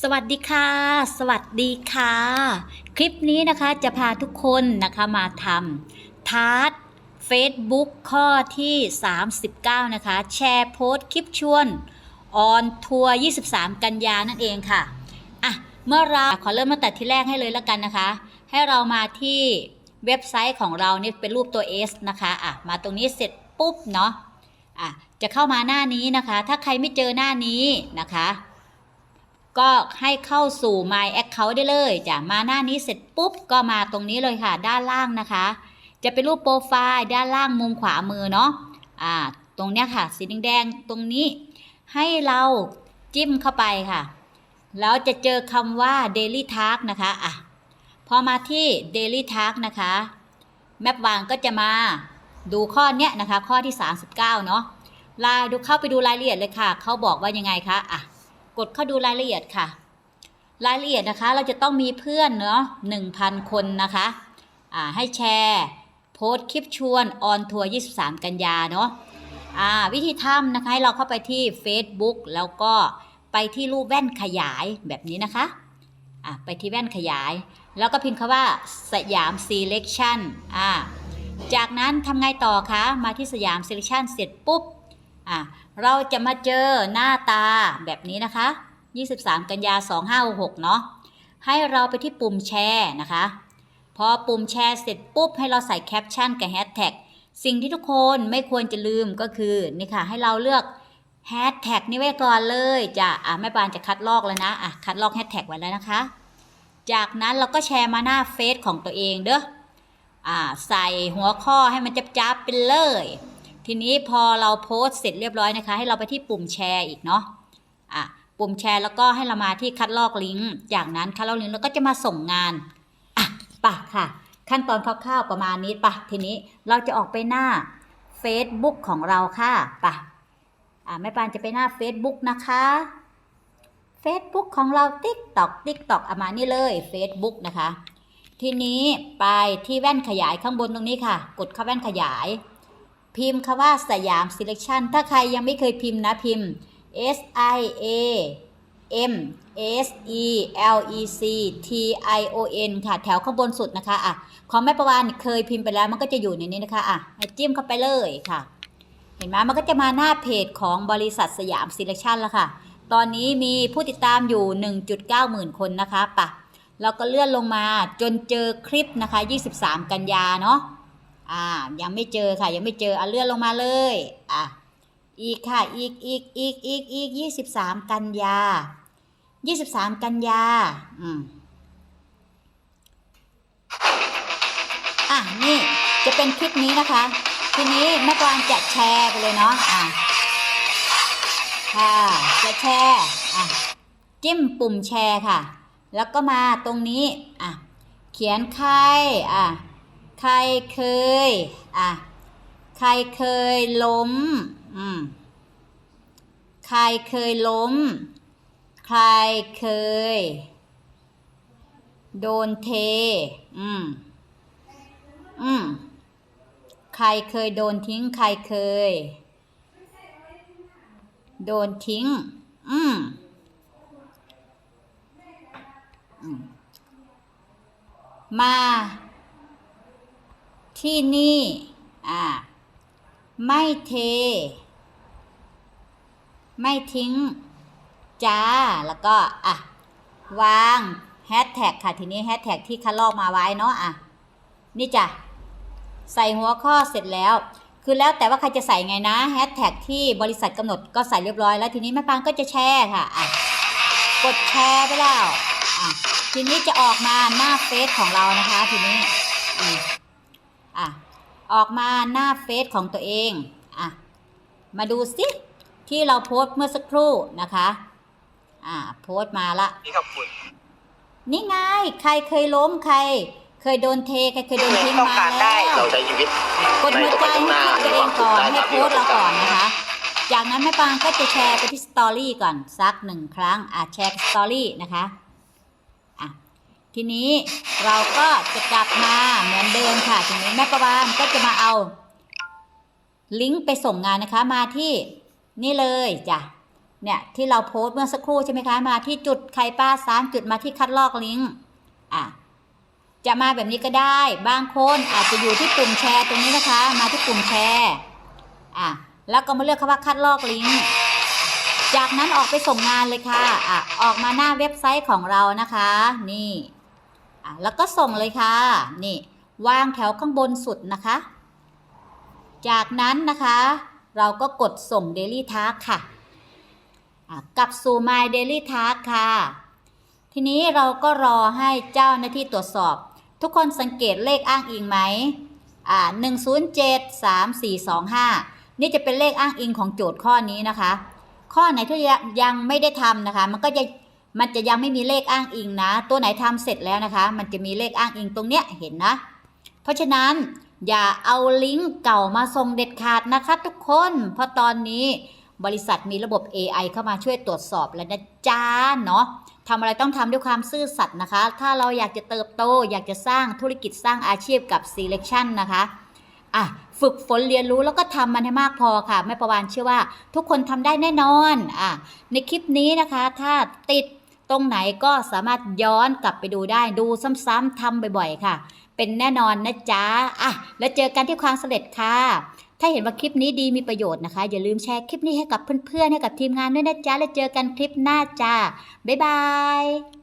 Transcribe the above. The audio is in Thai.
สวัสดีค่ะ สวัสดีค่ะ คลิปนี้นะคะจะพาทุกคนนะคะมาทำทาร์ต Facebook ข้อที่ 39 นะคะ แชร์โพสต์คลิปชวน ออนทัวร์ 23 กันยานั่นเองค่ะ อะ เมื่อเราขอเริ่มตั้งแต่ที่แรกให้เลยแล้วกันนะคะ ให้เรามาที่เว็บไซต์ของเราเนี่ยเป็นรูปตัว S นะคะ อะ มาตรงนี้เสร็จปุ๊บเนาะ อะ จะเข้ามาหน้านี้นะคะ ถ้าใครไม่เจอหน้านี้นะคะ ก็ให้เข้าสู่ My Account ได้เลยจ้ะมาหน้านี้เสร็จปุ๊บก็มาตรงนี้เลยค่ะ ด้านล่างนะคะ จะเป็นรูปโปรไฟล์ด้านล่างมุมขวามือเนาะอ่าตรงเนี้ยค่ะ สีแดงๆตรงนี้ ให้เราจิ้มเข้าไปค่ะแล้วจะเจอคำว่า Daily Task นะคะอะพอมาที่ Daily Task นะคะแมปวางก็จะมาดูข้อเนี้ยนะคะ ข้อที่ 39 เนาะลายดูเข้าไปดูรายละเอียดเลยค่ะ เขาบอกว่ายังไงคะอะ กดเข้าดูรายละเอียดค่ะ รายละเอียดนะคะ เราจะต้องมีเพื่อนเนาะ1,000คนนะคะอ่าให้แชร์โพสต์คลิปชวนออนทัวร์23 กันยาเนาะอ่าวิธีทำนะคะ ให้เราเข้าไปที่ Facebook แล้วก็ไปที่รูปแว่นขยายแบบนี้นะคะอ่าไปที่แว่นขยาย แล้วก็พิมพ์คำว่าสยาม selection อ่าจากนั้นทำไงต่อคะ มาที่สยาม selection เสร็จปุ๊บอ่า เราจะมาเจอหน้าตาแบบนี้นะคะ 23 กันยา 2566 เนาะ ให้เราไปที่ปุ่มแชร์นะคะ พอปุ่มแชร์เสร็จปุ๊บ ให้เราใส่แคปชั่นกับแฮชแท็ก สิ่งที่ทุกคนไม่ควรจะลืมก็คือ นี่ค่ะ ให้เราเลือกแฮชแท็กนี้ไว้ก่อนเลยจะอะแม่ปานจะคัดลอกแล้วนะ อะ คัดลอกแฮชแท็กไว้แล้วนะคะ จากนั้นเราก็แชร์มาหน้าเฟซของตัวเองเด้อ อ่า ใส่หัวข้อให้มันจับๆไปเลย ทีนี้พอเราโพสต์เสร็จเรียบร้อยนะคะ ให้เราไปที่ปุ่มแชร์อีกเนาะอะปุ่มแชร์แล้วก็ให้เรามาที่คัดลอกลิงก์จากนั้นคัดลอกลิงก์แล้วก็จะมาส่งงานอะปะค่ะ ขั้นตอนคร่าวๆประมาณนี้ปะทีนี้เราจะออกไปหน้า Facebook ของเราค่ะปะอะแม่ปานจะไปหน้า Facebook นะคะ Facebook ของเรา TikTok TikTok อะมานี่เลย Facebook นะคะ ทีนี้ไปที่แว่นขยายข้างบนตรงนี้ค่ะ กดเข้าแว่นขยาย พิมพ์คำว่าสยาม selection ถ้าใครยังไม่เคยพิมพ์นะพิมพ์ S I A M S E L E C T I O N ค่ะ แถวข้างบนสุดนะคะอะของแม่ประวานเคยพิมพ์ไปแล้วมันก็จะอยู่ในนี้นะคะอะจิ้มเข้าไปเลยค่ะ เห็นไหมมันก็จะมาหน้าเพจของบริษัทสยาม selection แล้วค่ะ ตอนนี้มีผู้ติดตามอยู่ 1.9 หมื่นคนนะคะปะเราก็เลื่อนลงมาจนเจอคลิปนะคะ 23 กันยาเนาะ อ่า ยังไม่เจอค่ะ ยังไม่เจออะเลื่อนลงมาเลย อะ อีกค่ะ อีกอีกอีกอีกอีกยี่สิบสามกันยายี่สิบสามกันยาอืมอะ นี่จะเป็นคลิปนี้นะคะ ทีนี้แม่กวางจะแชร์ไปเลยเนาะ อะ ค่ะ จะแชร์ อะ จิ้มปุ่มแชร์ค่ะ แล้วก็มาตรงนี้ อะ เขียนใครอะ ใครเคย อะ ใครเคยล้ม อืม ใครเคยล้ม ใครเคย โดนเท อืม อืม ใครเคยโดนทิ้ง ใครเคย โดนทิ้ง อืมอืมมา ที่นี่ อ่า ไม่เท ไม่ทิ้ง จ้า แล้วก็ อะ วางแฮชแท็กค่ะ ทีนี้แฮชแท็กที่คัดลอกมาไว้เนาะ อะ นี่จ้ะ ใส่หัวข้อเสร็จแล้ว คือแล้วแต่ว่าใครจะใส่ไงนะแฮชแท็กที่บริษัทกำหนดก็ใส่เรียบร้อยแล้ว ทีนี้แม่ปางก็จะแชร์ค่ะ อะ กดแชร์ไปแล้ว อะ ทีนี้จะออกมาหน้าเฟซของเรานะคะ ทีนี้ อืม อะออกมาหน้าเฟซของตัวเองอะมาดูสิที่เราโพสต์เมื่อสักครู่นะคะ อ่า โพสต์มาละนี่ขอบคุณนี่ไงใครเคยล้มใคร เคยโดนเทใครเคยโดนทิ้งต้องมาการได้แล้วเราใช้ชีวิตกดหัวใจให้เพื่อนตัวเองก่อนให้โพสต์เราก่อนนะคะ จากนั้นแม่ปางก็จะแชร์ไปที่สตอรี่ก่อนสักหนึ่งครั้งอะแชร์สตอรี่นะคะอะ ทีนี้เราก็จะกลับมาเหมือนเดิมค่ะ ทีนี้แม่ประวานก็จะมาเอา ลิงก์ไปส่งงานนะคะ มาที่นี่เลยจ้ะเนี่ยที่เราโพสต์เมื่อสักครู่ใช่ไหมคะมาที่จุดไข่ปลาสามจุดมาที่คัดลอกลิงก์อะจะมาแบบนี้ก็ได้ บางคนอาจจะอยู่ที่ปุ่มแชร์ตรงนี้นะคะ มาที่ปุ่มแชร์อะแล้วก็มาเลือกคำว่าคัดลอกลิงก์จากนั้นออกไปส่งงานเลยค่ะอะออกมาหน้าเว็บไซต์ของเรานะคะ นี่ อะแล้วก็ส่งเลยค่ะ นี่วางแถวข้างบนสุดนะคะ จากนั้นนะคะ เราก็กดส่ง Daily Task ค่ะะกับสู่ My Daily Task ค่ะ ทีนี้เราก็รอให้เจ้าหน้าที่ตรวจสอบ ทุกคนสังเกตเลขอ้างอิงไหมอ่า107 3425นี่จะเป็นเลขอ้างอิงของโจทย์ข้อนี้นะคะ ข้อไหนที่ยังไม่ได้ทำนะคะ มันก็จะ มันจะยังไม่มีเลขอ้างอิงนะ ตัวไหนทำเสร็จแล้วนะคะ มันจะมีเลขอ้างอิงตรงเนี้ยเห็นนะ เพราะฉะนั้นอย่าเอาลิงก์เก่ามาส่งเด็ดขาดนะคะ ทุกคน เพราะตอนนี้บริษัทมีระบบ AI เข้ามาช่วยตรวจสอบแล้วนะจ้าเนาะทำอะไรต้องทำด้วยความซื่อสัตย์นะคะ ถ้าเราอยากจะเติบโต อยากจะสร้างธุรกิจสร้างอาชีพกับ Selection นะคะอะฝึกฝนเรียนรู้แล้วก็ทำมันให้มากพอค่ะแม่ประวานเชื่อว่า ทุกคนทำได้แน่นอนอะในคลิปนี้นะคะ ถ้าติด ตรงไหนก็สามารถย้อนกลับไปดูได้ดูซ้ำๆทำบ่อยๆ ค่ะ เป็นแน่นอนนะจ๊ะอะแล้วเจอกันที่ความสำเร็จค่ะถ้าเห็นว่าคลิปนี้ดีมีประโยชน์นะคะ อย่าลืมแชร์คลิปนี้ให้กับเพื่อนๆให้กับทีมงานด้วยนะจ๊ะแล้วเจอกันคลิปหน้าจ้าบ๊ายบาย